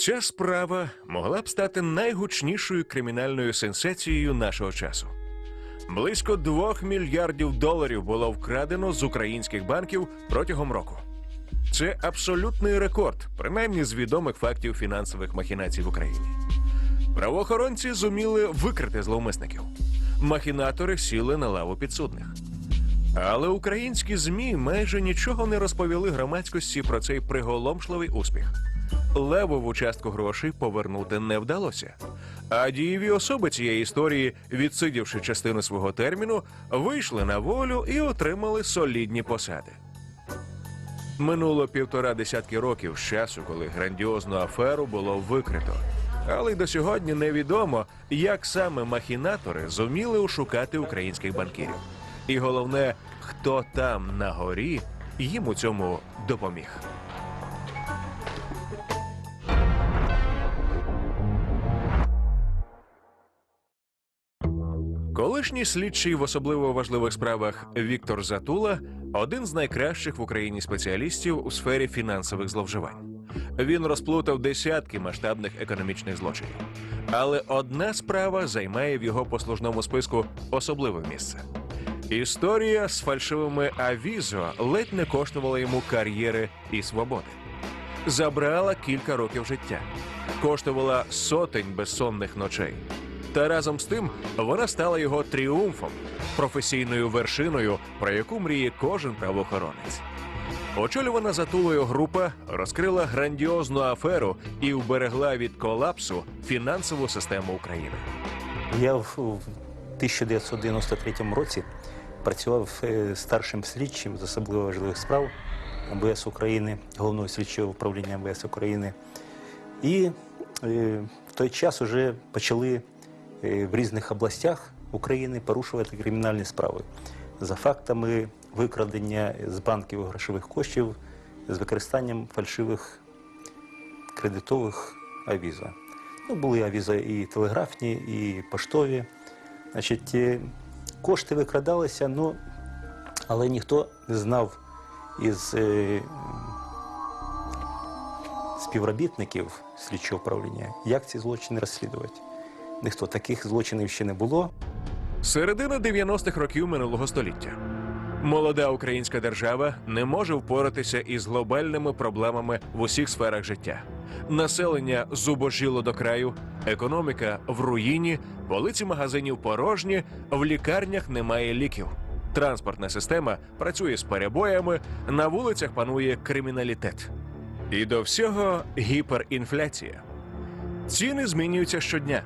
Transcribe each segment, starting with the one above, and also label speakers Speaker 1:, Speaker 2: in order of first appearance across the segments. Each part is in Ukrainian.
Speaker 1: Ця справа могла б стати найгучнішою кримінальною сенсацією нашого часу. Близько двох мільярдів доларів було вкрадено з українських банків протягом року. Це абсолютний рекорд, принаймні з відомих фактів фінансових махінацій в Україні. Правоохоронці зуміли викрити зловмисників. Махінатори сіли на лаву підсудних. Але українські ЗМІ майже нічого не розповіли громадськості про цей приголомшливий успіх. Левову частку грошей повернути не вдалося. А дієві особи цієї історії, відсидівши частину свого терміну, вийшли на волю і отримали солідні посади. Минуло півтора десятки років з часу, коли грандіозну аферу було викрито. Але й до сьогодні невідомо, як саме махінатори зуміли ошукати українських банкірів. І головне, хто там на горі їм у цьому допоміг. Колишній слідчий в особливо важливих справах Віктор Затула один з найкращих в Україні спеціалістів у сфері фінансових зловживань. Він розплутав десятки масштабних економічних злочинів. Але одна справа займає в його послужному списку особливе місце. Історія з фальшивими авізо ледь не коштувала йому кар'єри і свободи. Забрала кілька років життя, коштувала сотень безсонних ночей. Та разом з тим вона стала його тріумфом, професійною вершиною, про яку мріє кожен правоохоронець. Очолювана затулою група розкрила грандіозну аферу і вберегла від колапсу фінансову систему України.
Speaker 2: Я в в 1993 році працював е, старшим слідчим з особливо важливих справ МВС України, головного слідчого управління МВС України. І е, в той час вже почали в різних областях України порушувати кримінальні справи за фактами викрадення з банків грошових коштів з використанням фальшивих кредитових авіза. Ну, були авіза і телеграфні, і поштові. Значить, е, кошти викрадалися, ну, але ніхто не знав із е, співробітників слідчого управління, як ці злочини розслідувати. Ніхто таких злочинів ще не було.
Speaker 1: Середина 90-х років минулого століття. Молода українська держава не може впоратися із глобальними проблемами в усіх сферах життя. Населення зубожіло до краю, економіка в руїні, полиці магазинів порожні, в лікарнях немає ліків. Транспортна система працює з перебоями, на вулицях панує криміналітет. І до всього гіперінфляція. Ціни змінюються щодня.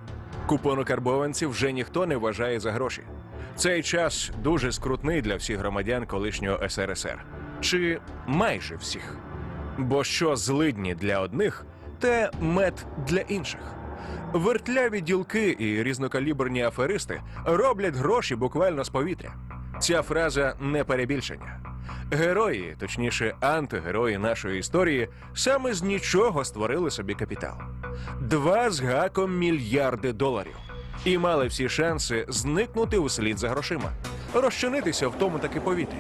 Speaker 1: Купону карбованців вже ніхто не вважає за гроші. Цей час дуже скрутний для всіх громадян колишнього СРСР. Чи майже всіх. Бо що злидні для одних, те мед для інших. Вертляві ділки і різнокаліберні аферисти роблять гроші буквально з повітря. Ця фраза не перебільшення. Герої, точніше, антигерої нашої історії, саме з нічого створили собі капітал. Два з гаком мільярди доларів. І мали всі шанси зникнути услід за грошима, розчинитися в тому таки повітрі.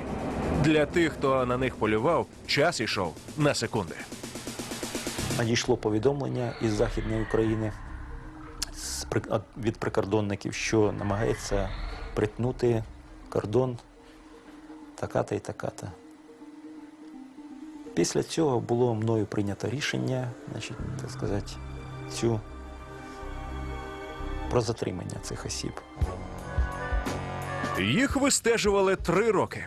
Speaker 1: Для тих, хто на них полював, час ішов на секунди.
Speaker 2: Надійшло повідомлення із Західної України від прикордонників, що намагається притнути кордон така-та і така-та. Після цього було мною прийнято рішення, значить, так сказати, цю про затримання цих осіб.
Speaker 1: Їх вистежували три роки.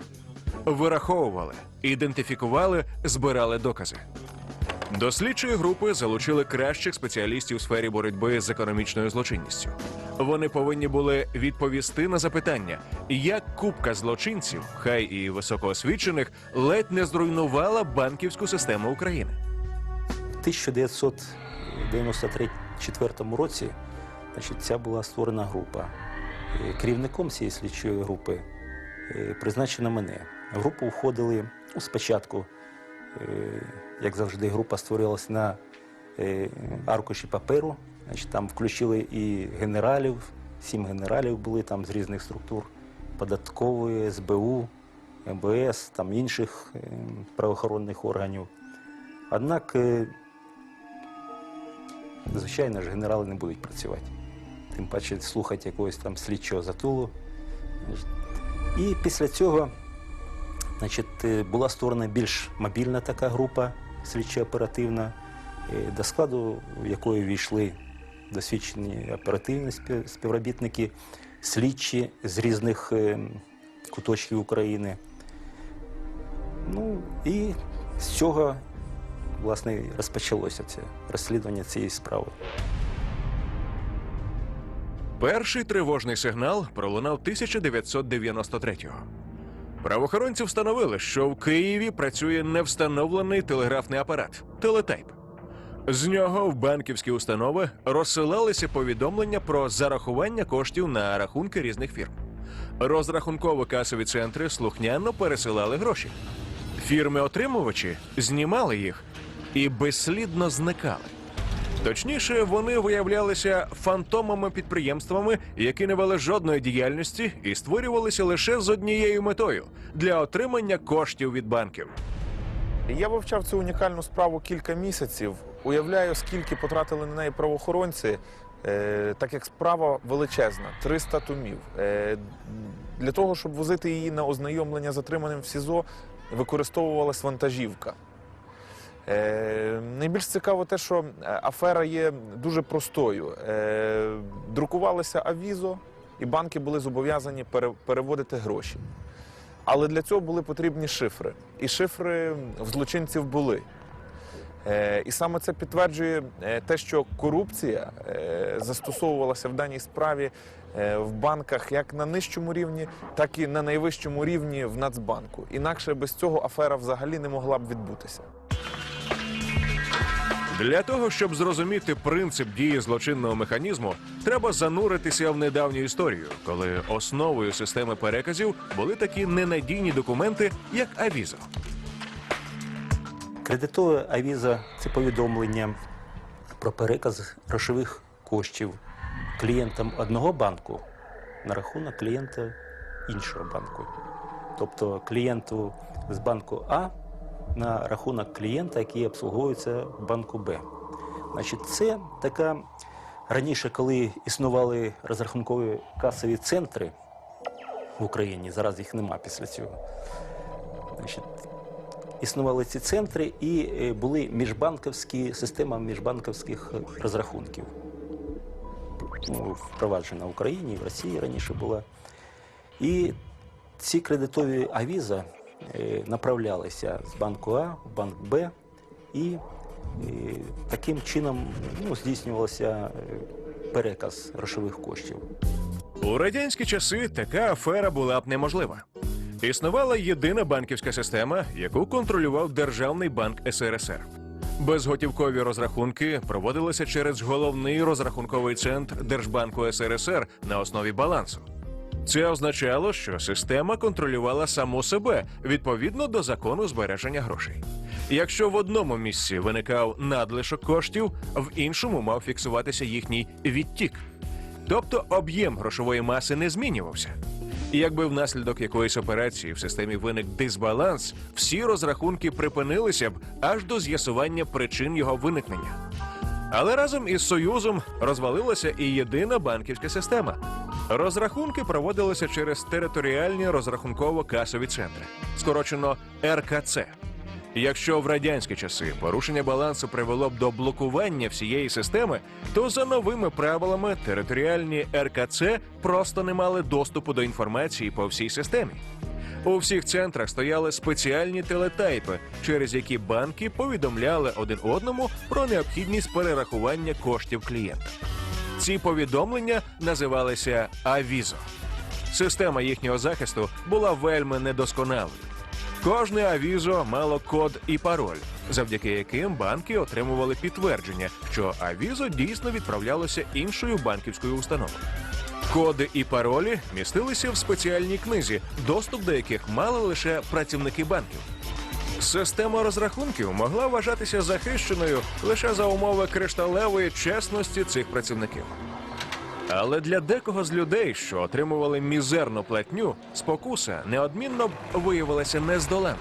Speaker 1: Вираховували, ідентифікували, збирали докази. До слідчої групи залучили кращих спеціалістів у сфері боротьби з економічною злочинністю. Вони повинні були відповісти на запитання, як купка злочинців, хай і високоосвічених, ледь не зруйнувала банківську систему України.
Speaker 2: В 1994 році значить, ця була створена група. Керівником цієї слідчої групи е, призначено мене. В групу входили ну, спочатку, е, як завжди, група створилась на е, аркуші паперу. Значить, там включили і генералів, сім генералів були там з різних структур податкової, СБУ, МВС, там інших е, правоохоронних органів. Однак е, звичайно ж, генерали не будуть працювати. Тим паче слухати якогось там слідчого затулу. І після цього значить, е, була створена більш мобільна така група слідчо-оперативна, до складу якої війшли досвідчені оперативні спів- співробітники, слідчі з різних е, куточків України. Ну і з цього власне розпочалося це розслідування цієї справи.
Speaker 1: Перший тривожний сигнал пролунав 1993-го. Правоохоронці встановили, що в Києві працює невстановлений телеграфний апарат телетайп. З нього в банківські установи розсилалися повідомлення про зарахування коштів на рахунки різних фірм. Розрахунково-касові центри слухняно пересилали гроші. Фірми-отримувачі знімали їх і безслідно зникали. Точніше, вони виявлялися фантомами підприємствами, які не вели жодної діяльності і створювалися лише з однією метою для отримання коштів від банків.
Speaker 3: Я вивчав цю унікальну справу кілька місяців. Уявляю, скільки потратили на неї правоохоронці, е, так як справа величезна 300 томів. Е, для того, щоб возити її на ознайомлення з отриманим в СІЗО, використовувалась вантажівка. Е, найбільш цікаво те, що афера є дуже простою. Е, друкувалося авізо, і банки були зобов'язані пере- переводити гроші. Але для цього були потрібні шифри. І шифри в злочинців були. Е, І саме це підтверджує е, те, що корупція е, застосовувалася в даній справі в банках як на нижчому рівні, так і на найвищому рівні в Нацбанку. Інакше без цього афера взагалі не могла б відбутися.
Speaker 1: Для того, щоб зрозуміти принцип дії злочинного механізму, треба зануритися в недавню історію, коли основою системи переказів були такі ненадійні документи, як авізо.
Speaker 2: Кредитове авіза це повідомлення про переказ грошових коштів клієнтам одного банку на рахунок клієнта іншого банку. Тобто клієнту з банку А на рахунок клієнта, який обслуговується в банку Б. Значить, це така раніше, коли існували розрахункові касові центри в Україні, зараз їх нема після цього. Значить, існували ці центри і е, були міжбанківські система міжбанківських розрахунків. Ну, впроваджена в Україні, в Росії раніше була. І ці кредитові авіза е, направлялися з банку А в банк Б, і е, таким чином ну, здійснювався е, переказ грошових коштів.
Speaker 1: У радянські часи така афера була б неможлива. Існувала єдина банківська система, яку контролював Державний банк СРСР. Безготівкові розрахунки проводилися через головний розрахунковий центр Держбанку СРСР на основі балансу. Це означало, що система контролювала саму себе відповідно до закону збереження грошей. Якщо в одному місці виникав надлишок коштів, в іншому мав фіксуватися їхній відтік. Тобто об'єм грошової маси не змінювався. І якби внаслідок якоїсь операції в системі виник дисбаланс, всі розрахунки припинилися б аж до з'ясування причин його виникнення. Але разом із Союзом розвалилася і єдина банківська система. Розрахунки проводилися через територіальні розрахунково-касові центри, скорочено РКЦ. Якщо в радянські часи порушення балансу привело б до блокування всієї системи, то за новими правилами територіальні РКЦ просто не мали доступу до інформації по всій системі. У всіх центрах стояли спеціальні телетайпи, через які банки повідомляли один одному про необхідність перерахування коштів клієнта. Ці повідомлення називалися авізо. Система їхнього захисту була вельми недосконалою. Кожне авізо мало код і пароль, завдяки яким банки отримували підтвердження, що авізо дійсно відправлялося іншою банківською установою. Коди і паролі містилися в спеціальній книзі, доступ до яких мали лише працівники банків. Система розрахунків могла вважатися захищеною лише за умови кришталевої чесності цих працівників. Але для декого з людей, що отримували мізерну платню, спокуса неодмінно виявилася нездоланною.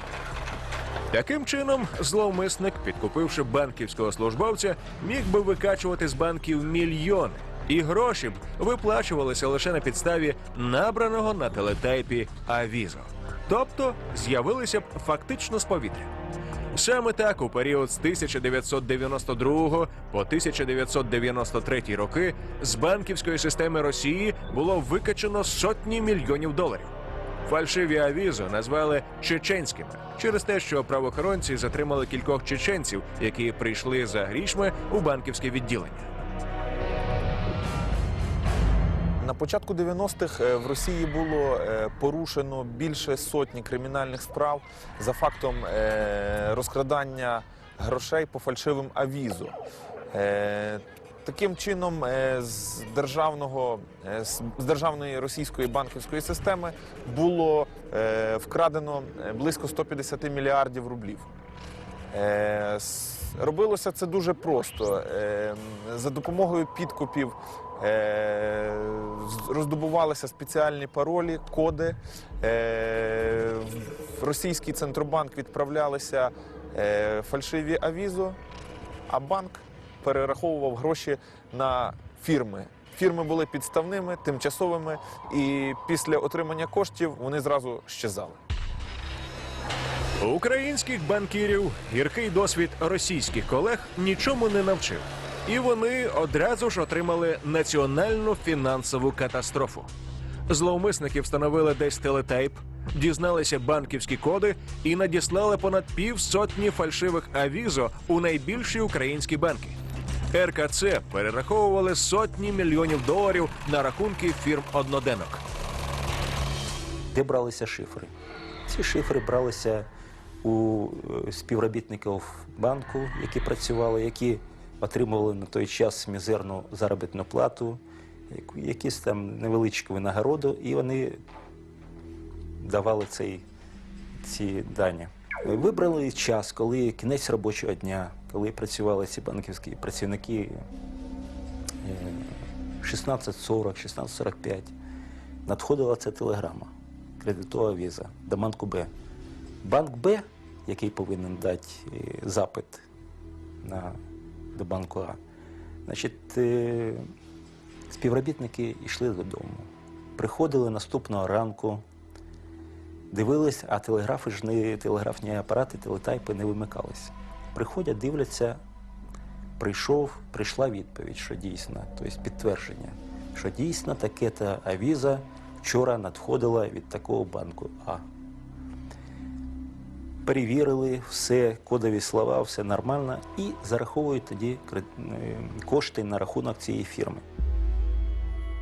Speaker 1: Таким чином, зловмисник, підкупивши банківського службовця, міг би викачувати з банків мільйони, і гроші б виплачувалися лише на підставі набраного на телетайпі авізо. Тобто з'явилися б фактично з повітря. Саме так у період з 1992 по 1993 роки з банківської системи Росії було викачено сотні мільйонів доларів. Фальшиві авізо назвали чеченськими через те, що правоохоронці затримали кількох чеченців, які прийшли за грішми у банківське відділення.
Speaker 3: На початку 90-х е, в Росії було е, порушено більше сотні кримінальних справ за фактом е, розкрадання грошей по фальшивим авізо. Е, Таким чином, з державного з державної російської банківської системи було вкрадено близько 150 мільярдів рублів. Робилося це дуже просто. За допомогою підкупів роздобувалися спеціальні паролі, коди. Е, В російський центробанк відправлялися е, фальшиві авізо, а банк перераховував гроші на фірми. Фірми були підставними, тимчасовими, і після отримання коштів вони зразу щезали.
Speaker 1: Українських банкірів гіркий досвід російських колег нічому не навчив, і вони одразу ж отримали національну фінансову катастрофу. Зловмисники встановили десь телетайп, дізналися банківські коди і надіслали понад півсотні фальшивих авізо у найбільші українські банки. РКЦ перераховували сотні мільйонів доларів на рахунки фірм одноденок.
Speaker 2: Де бралися шифри? Ці шифри бралися у е, співробітників банку, які працювали, які отримували на той час мізерну заробітну плату, якісь там невеличку винагороду, і вони давали цей, ці дані. Вибрали час, коли кінець робочого дня, коли працювали ці банківські працівники е, 16.40, 16.45, надходила ця телеграма кредитова віза до банку Б. Банк Б, який повинен дати е, запит на, до банку А, значить, е, співробітники йшли додому. Приходили наступного ранку, дивились, а телеграфи ж не телеграфні апарати, телетайпи не вимикалися. Приходять, дивляться, прийшов, прийшла відповідь, що дійсно, тобто підтвердження, що дійсно таке-то авіза вчора надходила від такого банку А. Перевірили все, кодові слова, все нормально, і зараховують тоді е, кошти на рахунок цієї фірми.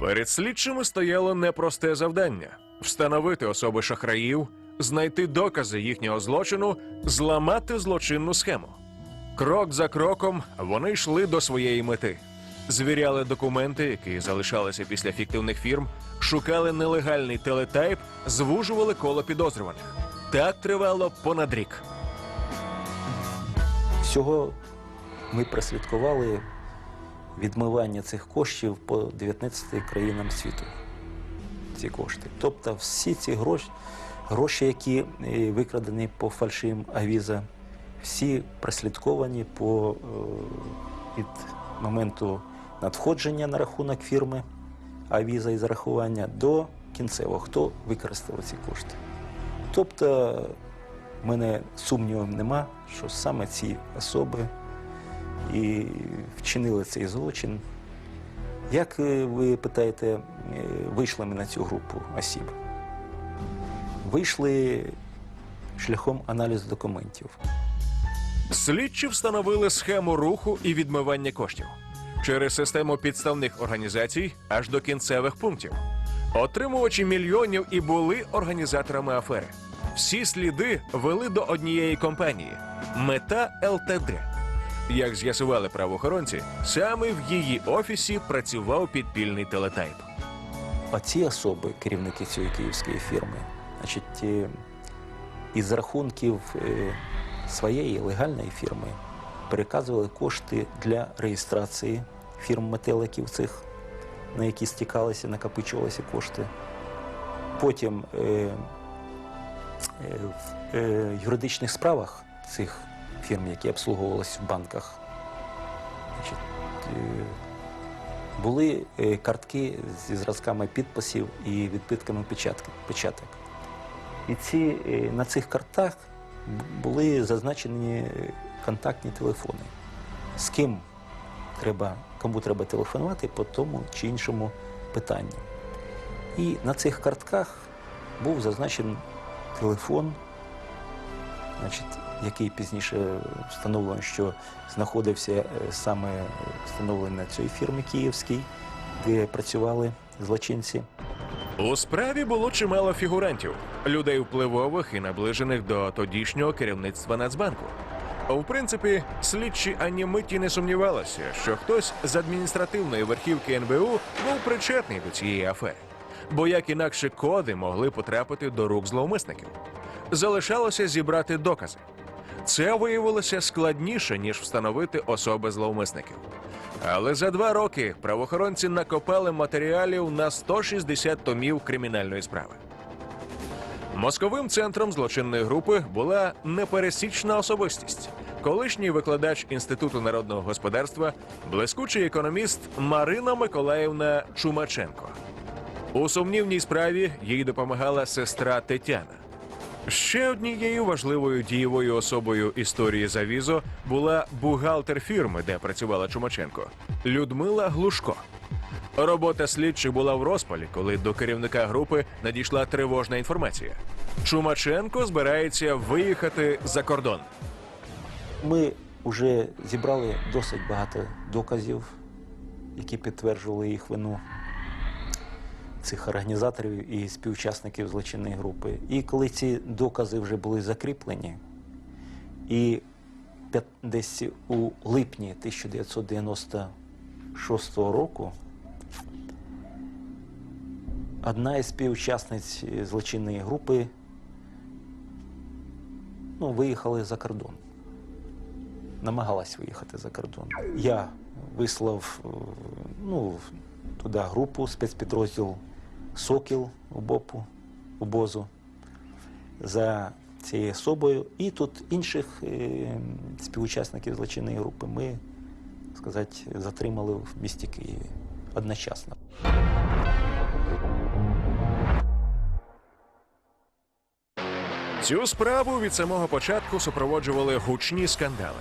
Speaker 1: Перед слідчими стояло непросте завдання встановити особи шахраїв, знайти докази їхнього злочину, зламати злочинну схему. Крок за кроком вони йшли до своєї мети. Звіряли документи, які залишалися після фіктивних фірм, шукали нелегальний телетайп, звужували коло підозрюваних. Так тривало понад рік.
Speaker 2: Всього ми прослідкували відмивання цих коштів по 19 країнам світу. Ці кошти. Тобто всі ці гроші, гроші які е, викрадені по фальшивим авіза, всі прослідковані по, е, від моменту надходження на рахунок фірми авіза і зарахування до кінцевого, хто використав ці кошти. Тобто, в мене сумнівів нема, що саме ці особи і вчинили цей злочин. Як е, ви питаєте, е, вийшли ми на цю групу осіб? Вийшли шляхом аналізу документів.
Speaker 1: Слідчі встановили схему руху і відмивання коштів через систему підставних організацій аж до кінцевих пунктів. Отримувачі мільйонів і були організаторами афери. Всі сліди вели до однієї компанії Мета ЛТД. Як з'ясували правоохоронці, саме в її офісі працював підпільний телетайп.
Speaker 2: Оці особи, керівники цієї київської фірми, значить, е, із рахунків е, своєї легальної фірми переказували кошти для реєстрації фірм метеликів цих, на які стікалися, накопичувалися кошти. Потім е, в е, юридичних справах цих фірм, які обслуговувалися в банках. Е, були е, картки зі зразками підписів і відбитками печаток. І ці, е, на цих картах були зазначені е, контактні телефони. З ким треба, кому треба телефонувати по тому чи іншому питанню. І на цих картках був зазначений телефон, значить, який пізніше встановлено, що знаходився е, саме встановлення цієї фірми Київській, де працювали злочинці.
Speaker 1: У справі було чимало фігурантів, людей впливових і наближених до тодішнього керівництва Нацбанку. У принципі, слідчі ані миті не сумнівалися, що хтось з адміністративної верхівки НБУ був причетний до цієї афери. Бо як інакше коди могли потрапити до рук зловмисників. Залишалося зібрати докази. Це виявилося складніше, ніж встановити особи зловмисників. Але за два роки правоохоронці накопали матеріалів на 160 томів кримінальної справи. Московим центром злочинної групи була непересічна особистість. Колишній викладач Інституту народного господарства, блискучий економіст Марина Миколаївна Чумаченко. У сумнівній справі їй допомагала сестра Тетяна. Ще однією важливою дієвою особою історії Завізо була бухгалтер фірми, де працювала Чумаченко Людмила Глушко. Робота слідчих була в розпалі, коли до керівника групи надійшла тривожна інформація. Чумаченко збирається виїхати за кордон.
Speaker 2: Ми вже зібрали досить багато доказів, які підтверджували їх вину цих організаторів і співучасників злочинної групи. І коли ці докази вже були закріплені, і десь у липні 1996 року одна із співучасниць злочинної групи ну, виїхали за кордон намагалась виїхати за кордон. Я вислав е, ну, туди групу, спецпідрозділ Сокіл ОБОПу, обозу за цією особою. І тут інших е, співучасників злочинної групи ми, сказати, затримали в місті Києві одночасно.
Speaker 1: Цю справу від самого початку супроводжували гучні скандали.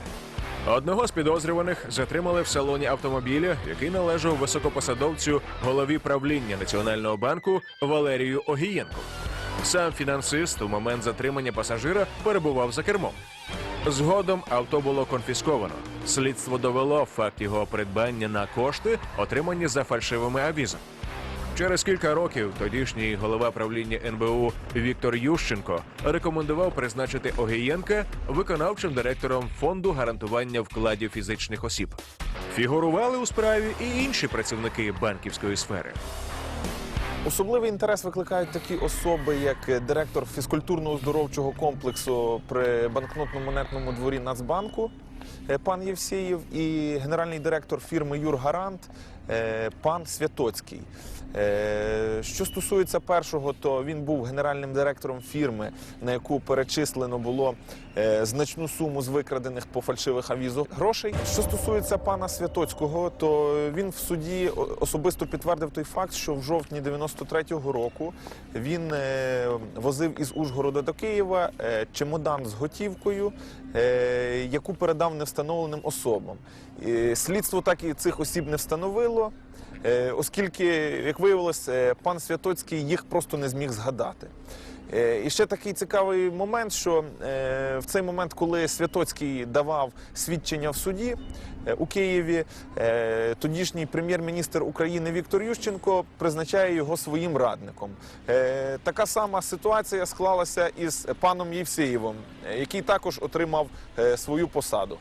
Speaker 1: Одного з підозрюваних затримали в салоні автомобіля, який належав високопосадовцю голові правління Національного банку Валерію Огієнку. Сам фінансист у момент затримання пасажира перебував за кермом. Згодом авто було конфісковано. Слідство довело факт його придбання на кошти, отримані за фальшивими авізами. Через кілька років тодішній голова правління НБУ Віктор Ющенко рекомендував призначити Огієнка виконавчим директором фонду гарантування вкладів фізичних осіб. Фігурували у справі і інші працівники банківської сфери.
Speaker 3: Особливий інтерес викликають такі особи, як директор фізкультурно-оздоровчого комплексу при банкнотно-монетному дворі Нацбанку е, пан Євсєєв і генеральний директор фірми Юргарант е, пан Святоцький. Е, Що стосується першого, то він був генеральним директором фірми, на яку перечислено було е, значну суму з викрадених по фальшивих авізах грошей. Що стосується пана Святоцького, то він в суді особисто підтвердив той факт, що в жовтні 93-го року він е, возив із Ужгорода до Києва чемодан з готівкою, яку передав невстановленим особам. Слідство так і цих осіб не встановило. Е, Оскільки, як виявилось, е, пан Святоцький їх просто не зміг згадати. Е, І ще такий цікавий момент, що в цей момент, коли Святоцький давав свідчення в суді у Києві, тодішній прем'єр-міністр України Віктор Ющенко призначає його своїм радником. Така сама ситуація склалася із паном Євсеєвим, який також отримав свою посаду.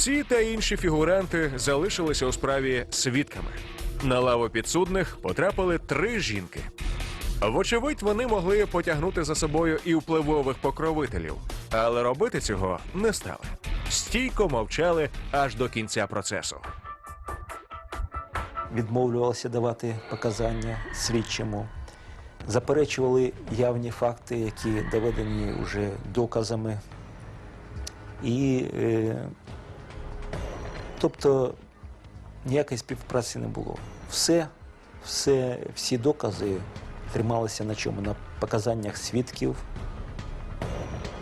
Speaker 1: Ці та інші фігуранти залишилися у справі свідками. На лаву підсудних потрапили три жінки. Вочевидь, вони могли потягнути за собою і впливових покровителів, але робити цього не стали. Стійко мовчали аж до кінця процесу.
Speaker 2: відмовлювалися давати показання слідчому. заперечували явні факти, які доведені вже доказами. І, е, тобто, ніякої співпраці не було. Все, все, всі докази трималися на чому? На показаннях свідків,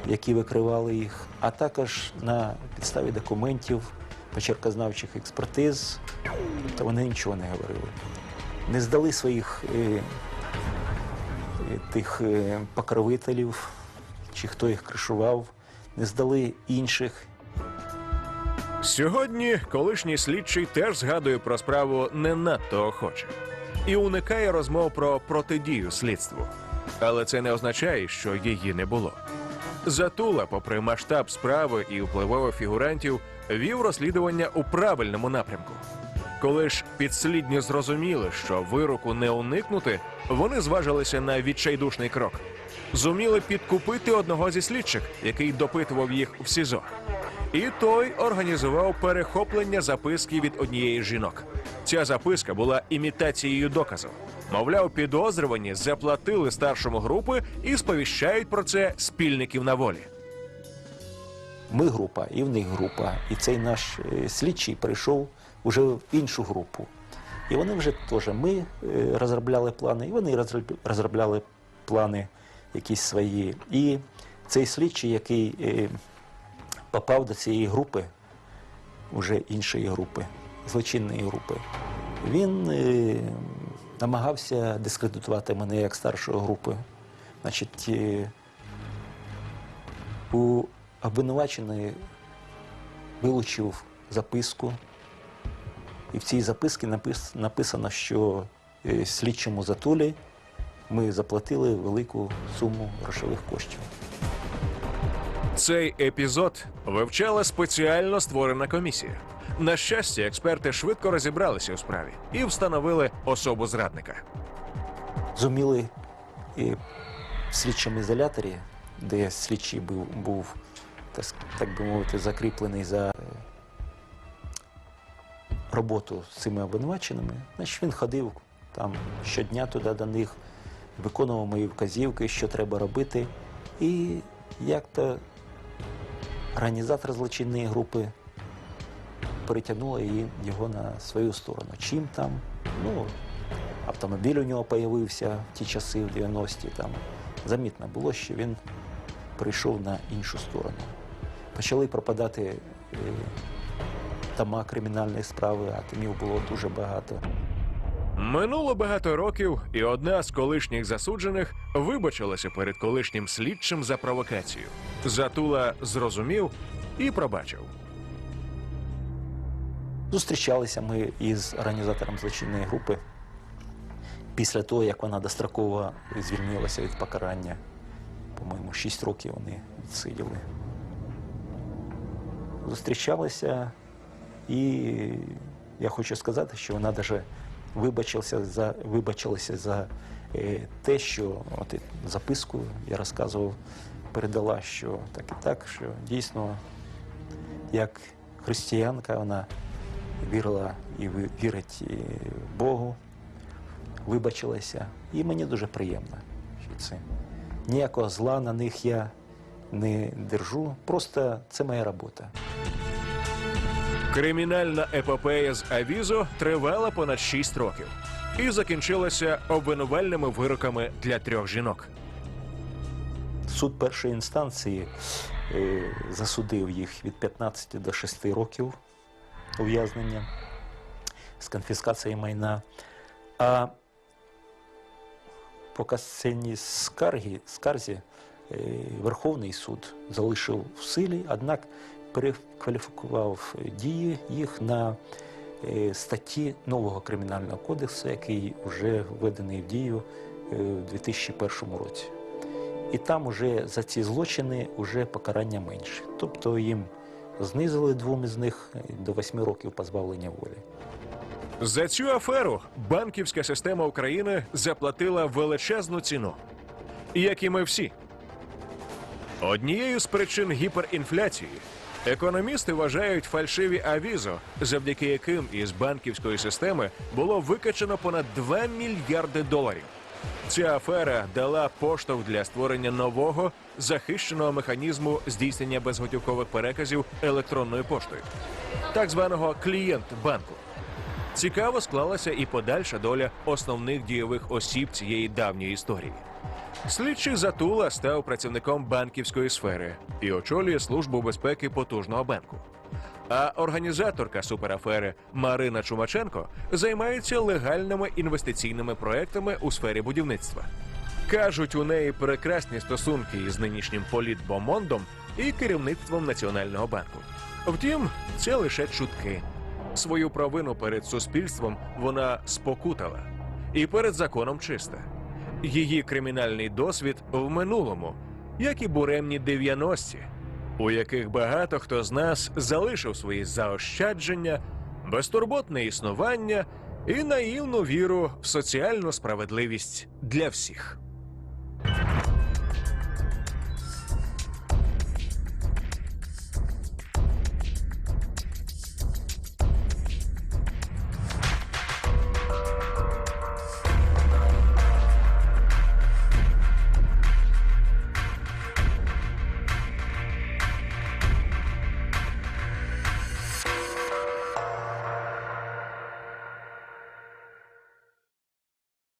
Speaker 2: які викривали їх, а також на підставі документів, почеркознавчих експертиз. Тобто вони нічого не говорили. Не здали своїх е, е, тих е, покровителів, чи хто їх кришував, не здали інших.
Speaker 1: Сьогодні колишній слідчий теж згадує про справу не надто охоче і уникає розмов про протидію слідству. Але це не означає, що її не було. Затула, попри масштаб справи і впливових фігурантів, вів розслідування у правильному напрямку. Коли ж підслідні зрозуміли, що вироку не уникнути, вони зважилися на відчайдушний крок. Зуміли підкупити одного зі слідчих, який допитував їх в СІЗО. І той організував перехоплення записки від однієї жінок. Ця записка була імітацією доказу. Мовляв, підозрювані заплатили старшому групи і сповіщають про це спільників на волі.
Speaker 2: Ми група, і в них група. І цей наш е, слідчий прийшов уже в іншу групу. І вони вже теж ми е, розробляли плани, і вони розроб- розробляли плани якісь свої. І цей слідчий, який е, попав до цієї групи, вже іншої групи, злочинної групи, він е, намагався дискредитувати мене як старшої групи. Значить, е, у обвинувачений вилучив записку, і в цій записці напис- написано, що е, слідчому затулі ми заплатили велику суму грошових коштів.
Speaker 1: Цей епізод вивчала спеціально створена комісія. На щастя, експерти швидко розібралися у справі і встановили особу зрадника.
Speaker 2: Зуміли і в слідчому ізоляторі, де слідчий був, був так, би мовити, закріплений за е, роботу з цими обвинуваченими, значить він ходив там щодня туди до них, виконував мої вказівки, що треба робити. І як-то організатор злочинної групи перетягнула його на свою сторону. Чим там? Ну, автомобіль у нього появився в ті часи, в 90-ті. Там замітно було, що він прийшов на іншу сторону. Почали пропадати е, тома кримінальної справи, а томів було дуже багато.
Speaker 1: Минуло багато років, і одна з колишніх засуджених вибачилася перед колишнім слідчим за провокацію. Затула зрозумів і пробачив.
Speaker 2: Зустрічалися ми із організатором злочинної групи після того, як вона достроково звільнилася від покарання. По-моєму, 6 років вони відсиділи. Зустрічалися, і я хочу сказати, що вона навіть вибачилася за, вибачилася за е, те, що от, записку я розказував, передала, що так і так, що дійсно як християнка вона вірила і вірить в Богу, вибачилася. І мені дуже приємно, що це. Ніякого зла на них я не держу, просто це моя робота.
Speaker 1: Кримінальна епопея з Авізо тривала понад 6 років і закінчилася обвинувальними вироками для трьох жінок.
Speaker 2: Суд першої інстанції е, засудив їх від 15 до 6 років ув'язнення з конфіскацією майна. А по касаційній скаргі, скарзі е, Верховний суд залишив в силі, однак перекваліфікував дії їх на е, статті нового кримінального кодексу, який вже введений в дію е, в 2001 році. І там уже за ці злочини вже покарання менше. Тобто їм знизили двом із них до восьми років позбавлення волі.
Speaker 1: За цю аферу банківська система України заплатила величезну ціну. Як і ми всі. Однією з причин гіперінфляції економісти вважають фальшиві авізо, завдяки яким із банківської системи було викачено понад 2 мільярди доларів. Ця афера дала поштовх для створення нового захищеного механізму здійснення безготівкових переказів електронною поштою, так званого клієнт банку. Цікаво склалася і подальша доля основних дійових осіб цієї давньої історії. Слідчий Затула став працівником банківської сфери і очолює службу безпеки потужного банку. А організаторка суперафери Марина Чумаченко займається легальними інвестиційними проектами у сфері будівництва. Кажуть, у неї прекрасні стосунки із нинішнім політбомондом і керівництвом Національного банку. Втім, це лише чутки. Свою провину перед суспільством вона спокутала і перед законом чиста. Її кримінальний досвід в минулому, як і буремні 90-ті, у яких багато хто з нас залишив свої заощадження, безтурботне існування і наївну віру в соціальну справедливість для всіх.